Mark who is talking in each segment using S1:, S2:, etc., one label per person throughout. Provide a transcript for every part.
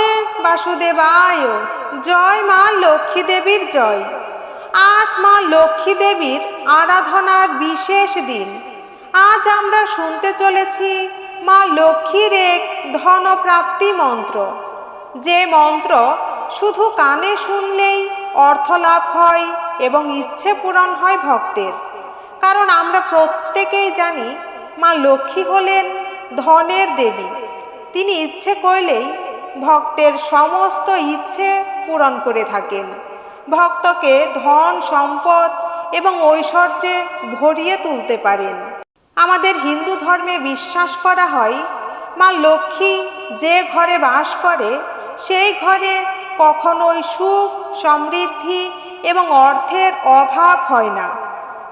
S1: নমস্তে বাসুদেবায়। জয় মা লক্ষ্মী দেবীর জয়। আজ মা লক্ষ্মী দেবীর আরাধনার বিশেষ দিন। আজ আমরা শুনতে চলেছি মা লক্ষ্মীর এক ধনপ্রাপ্তি মন্ত্র। যে মন্ত্র শুধু কানে শুনলেই অর্থ লাভ হয় এবং ইচ্ছে পূরণ হয় ভক্তের। কারণ আমরা প্রত্যেকেই জানি মা লক্ষ্মী হলেন ধনের দেবী। তিনি ইচ্ছে করলেই ভক্তের সমস্ত ইচ্ছে পূরণ করে থাকেন। ভক্তকে ধন, সম্পদ এবং ঐশ্বর্যে ভরিয়ে তুলতে পারেন। আমাদের হিন্দু ধর্মে বিশ্বাস করা হয়, মা লক্ষ্মী যে ঘরে বাস করে, সেই ঘরে কখনোই সুখ, সমৃদ্ধি এবং অর্থের অভাব হয় না।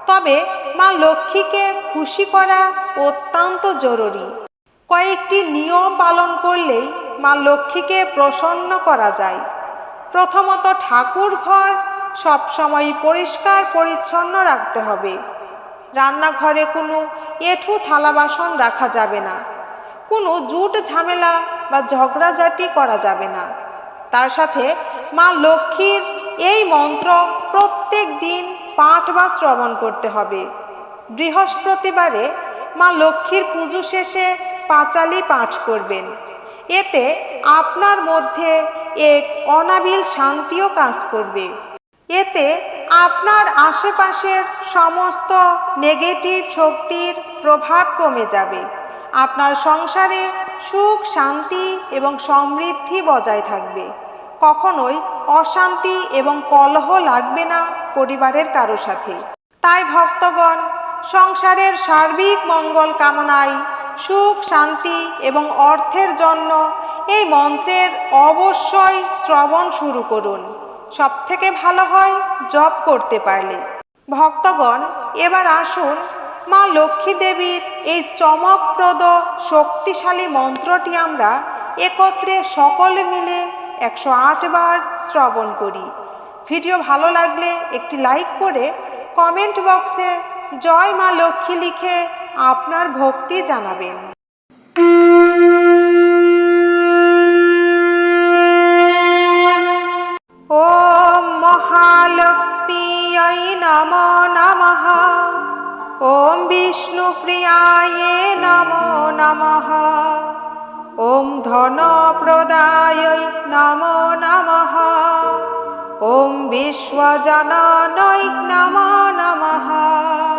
S1: তবে মা লক্ষ্মীকে খুশি করা অত্যন্ত জরুরি। কয়েকটি নিয়ম পালন করলেই মা লক্ষ্মীকে প্রসন্ন করা যায়। প্রথমত ঠাকুর ঘর সবসময় পরিষ্কার পরিচ্ছন্ন রাখতে হবে। রান্নাঘরে কোনো এঁঠু থালা বাসন রাখা যাবে না। কোনো জুট ঝামেলা বা ঝগড়াঝাটি করা যাবে না। তার সাথে মা লক্ষ্মীর এই মন্ত্র প্রত্যেক দিন পাঠ বা শ্রবণ করতে হবে। বৃহস্পতিবারে মা লক্ষ্মীর পুজো শেষে পাঁচালি পাঠ করবেন। এতে আপনার মধ্যে এক অনাবিল শান্তিও কাজ করবে। এতে আপনার আশেপাশের সমস্ত নেগেটিভ শক্তির প্রভাব কমে যাবে। আপনার সংসারে সুখ, শান্তি এবং সমৃদ্ধি বজায় থাকবে। কখনোই অশান্তি এবং কলহ লাগবে না পরিবারের কারও সাথে। তাই ভক্তগণ, সংসারের সার্বিক মঙ্গল কামনায় সুখ, শান্তি এবং অর্থের জন্য এই মন্ত্রের অবশ্যই শ্রবণ শুরু করুন। সব থেকে ভালো হয় জপ করতে পারলে। ভক্তগণ, এবার আসুন মা লক্ষ্মী দেবীর এই চমকপ্রদ, শক্তিশালী মন্ত্রটি আমরা একত্রে সকলে মিলে একশো আট বার শ্রবণ করি। ভিডিও ভালো লাগলে একটি লাইক করে কমেন্ট বক্সে জয় মা লক্ষ্মী লিখে আপনার ভক্তি জানাবেন। ওম মহালক্ষ্মীয় নম নম। ওম বিষ্ণুপ্রিয়ায় নম নম। ওম ধনপ্রদায় নম নম। ওম বিশ্বজননৈ নম নমঃ।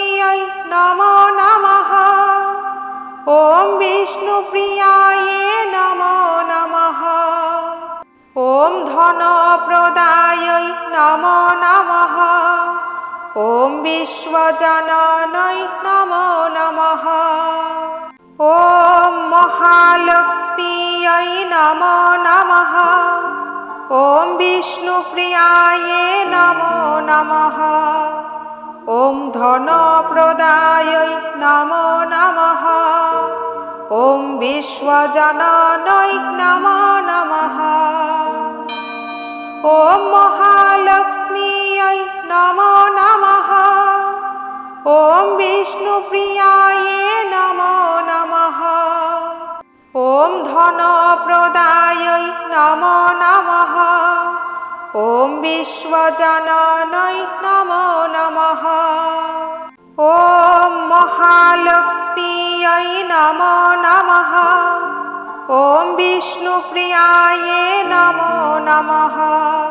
S1: ॐ विश्वजननै नमो नमः ॐ महालक्ष्म्यै नमो नमः ॐ विष्णुप्रियायै नमो नमः ॐ धनप्रदायै नमो नमः ॐ विश्वजननै नमो नमः ॐ বিষ্ণুপ্রিয়াই নম নমঃ। ওম বিষ্ণুপ্রিয়ায় নম নমঃ। ওম ধনপ্রদায়ৈ নম নমঃ। ওম বিশ্বজননৈ নম নমঃ। ওম মহালক্ষ্মীয়ৈ নম নমঃ। ওম বিষ্ণুপ্রিয়ায় নম নমঃ।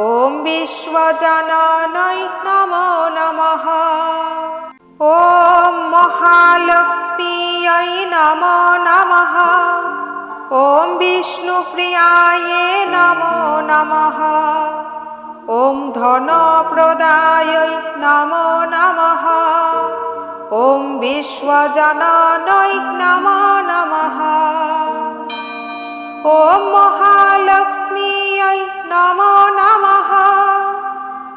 S1: ॐ विश्वजननै नमो नमः ॐ महालक्ष्म्यै नमो नमः ॐ विष्णुप्रियाय नमो नमः ॐ धनप्रदायै नमो नमः ॐ विश्वजननै नमो नमः ॐ महालक्ष्म्यै नमो नमः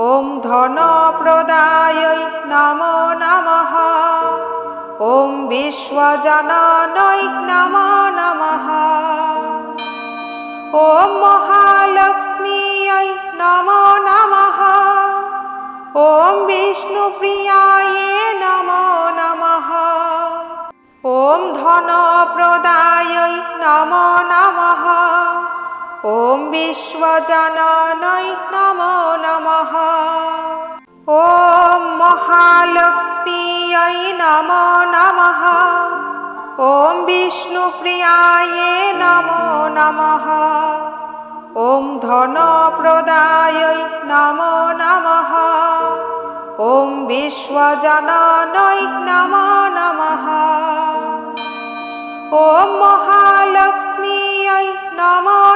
S1: ॐ धनप्रदायै नमो नमः ॐ विश्वजननै नमो नमः ॐ महालक्ष्म्यै नमो नमः ॐ विष्णुप्रियाय नमो नमः ॐ धनप्रदायै नमो नमः ॐ विश्वजननै नमो नमः ॐ महालक्ष्म्यै नमो नमः ॐ विष्णुप्रियाय नमो नमः ॐ धनप्रदायै नमो नमः ॐ विश्वजननै नमो नमः ॐ महालक्ष्म्यै नमो नमः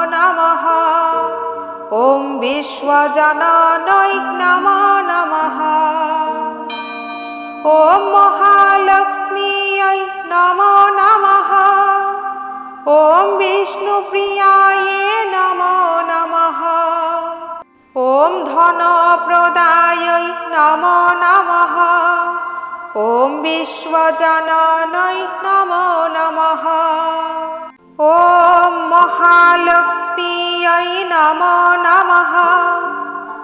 S1: ॐ विश्वजननै नमो नमः ॐ महालक्ष्म्यै नमो नमः ॐ विष्णुप्रियाय नमो नमः ॐ धनप्रदायै नमो नमः ॐ विश्वजननै नमो नमः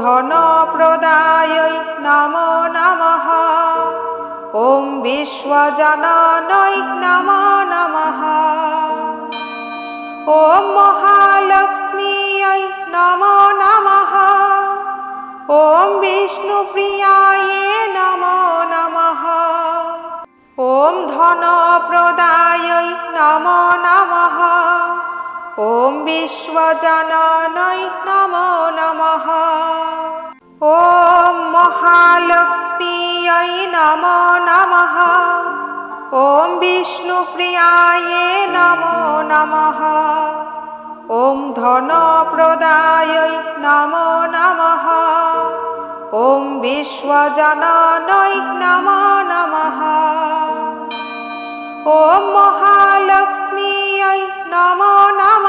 S1: ধন প্রদায় নম নম। ওম বিশ্বজননৈ নম নম। ওম মহালক্ষ্মী নম নম। ওম বিষ্ণু বিষ্ণুপ্রিয়ায় নম নম। ওম ধন প্রদায় নম নম। ॐ विश्वजननै नमो नमः ॐ महालक्ष्म्यै नमो नमः ॐ विष्णुप्रियायै नमो नमः ॐ धनप्रदायै नमो नमः ॐ विश्वजननै नमो नमः ॐ महालक्ष्म्यै नमो नमः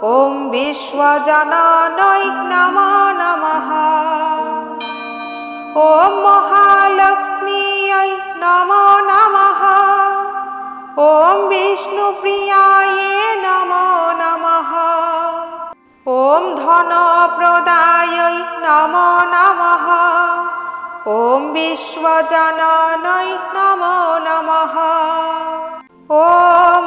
S1: ॐ विश्वजननै नमो नमः ॐ महालक्ष्म्यै नमो नमः ॐ विष्णुप्रियायै नमो नमः ॐ धनप्रदायै नमो नमः ॐ विश्वजननै नमो नमः ॐ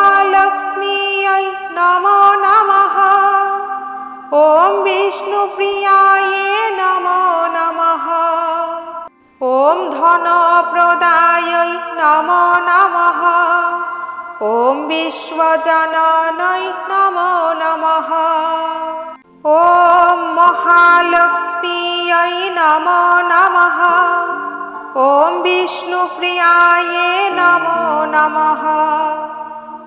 S1: নমো নম। ওম বিষ্ণুপ্রিয়ায় নমো নমঃ। ওম ধনপ্রদায় নমো নম। ওম বিশ্বজননৈ নমো নম। ওম মহালক্ষ্মীয় নমো নম। ওম বিষ্ণুপ্রিয়ায় নমো নম।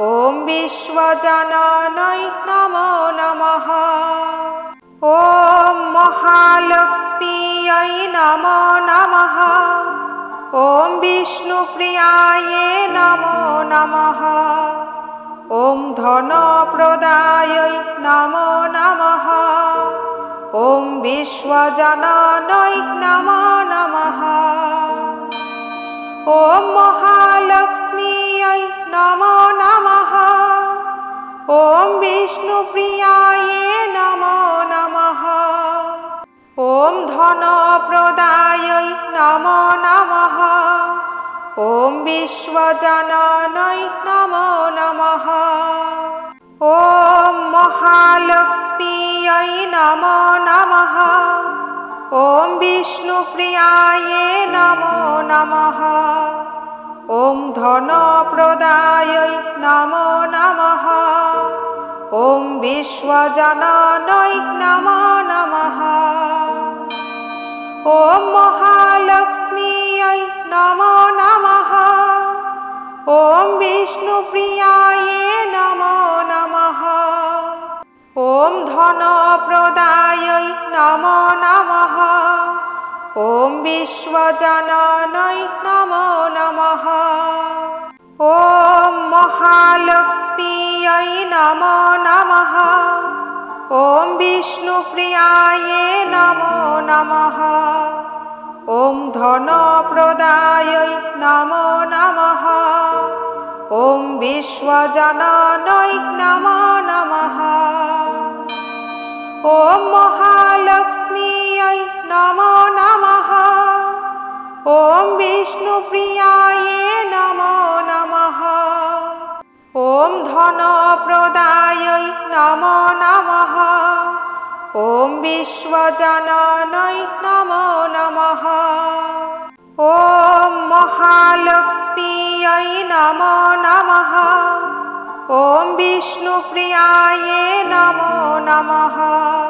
S1: ॐ विश्वजनानै नमो नमः ॐ महालक्ष्मीयै नमो नमः ॐ विष्णुप्रियायै नमो नमः ॐ धनप्रदायै नमो नमः ॐ विश्वजनानै नमो नमः ॐ महालक्ष्मी বিষ্ণুপ্রিয়ায় নম নমঃ। ওম বিষ্ণুপ্রিয়ায় নম নমঃ। ওম ধনপ্রদায় নম নমঃ। ওম বিশ্বজননয় নম নমঃ। ওম মহালক্ষ্মীয় নম নমঃ। ওম বিষ্ণুপ্রিয়ায় নমো নমঃ। ॐ धनप्रदाय नमो नमः ॐ विश्वजनानै नमो नमः ॐ महालक्ष्मीयै नमो नमः ॐ विष्णुप्रियाय नमो नमः ॐ धनप्रदाय नमो नमः ॐ विश्वजनानै नमो नमः ॐ महालक्ष्मीयै नमो नमः ॐ विष्णुप्रियायै नमो नमः ॐ धनप्रदायै नमो नमः ॐ विश्वजनानै नमो नमः ॐ महालक्ष्मी বিষ্ণুপ্রিয়াই নম নমঃ। ওম বিষ্ণুপ্রিয়ায় নম নমঃ। ওম ধনপ্রদায়ৈ নম নমঃ। ওম বিশ্বজননৈ নম নমঃ। ওম মহালক্ষ্মীয়ৈ নম নমঃ। ওম বিষ্ণুপ্রিয়ায় নম নমঃ।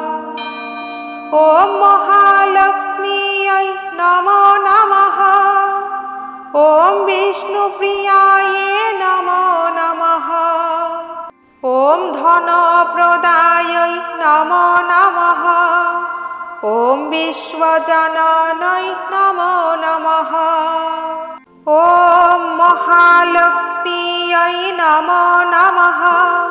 S1: ও মহালক্ষ্মীয় নম নম। ওম বিষ্ণুপ্রিয়ায় নম নম। ওম ধনপ্রদায় নম নম। ওম বিশ্বজননৈ নম নম। ওম মহালক্ষ্মীয় নম নমঃ।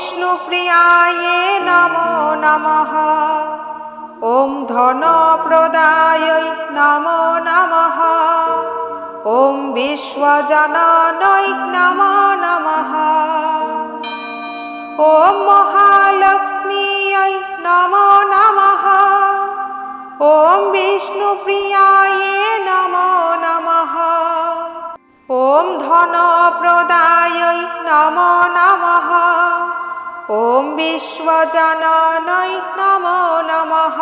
S1: ॐ विष्णुप्रियायै नमो नमः ॐ धनप्रदायै नमो नमः ॐ विश्वजननै नमो नमः ॐ महालक्ष्म्यै नमो नमः ॐ विष्णुप्रियायै नमो नमः ॐ धनप्रदायै नमो नमः ॐ विश्वजननै नमो नमः